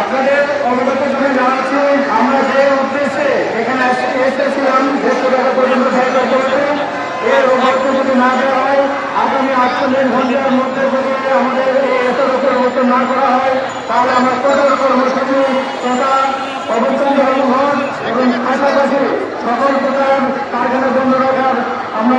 আপনাদের অবগত করে জানাচ্ছি আমরা যে উদ্দেশ্যে এখানে এসে- এসেছিলাম দেড়শো টাকা পর্যন্ত সরকার করেছে, এর অবগত যদি না দেওয়া হয়, আগামী আটচল্লিশ ঘণ্টার মধ্যে যদি আমাদের এই এসের উপর না করা হয়, তাহলে আমরা কঠোর কর্মসূচি তথা অবস্থান ধর্মঘট এবং পাশাপাশি সকল প্রকার কারখানা বন্ধ রাখার আমরা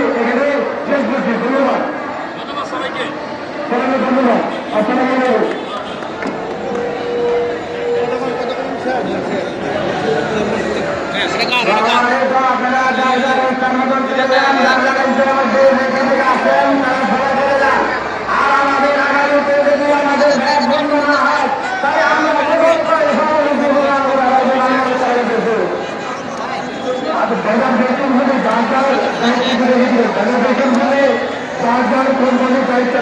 দায়িত্ব দিবেন ভেজাল বেতন হলে যার যার কোম্পানির দায়িত্ব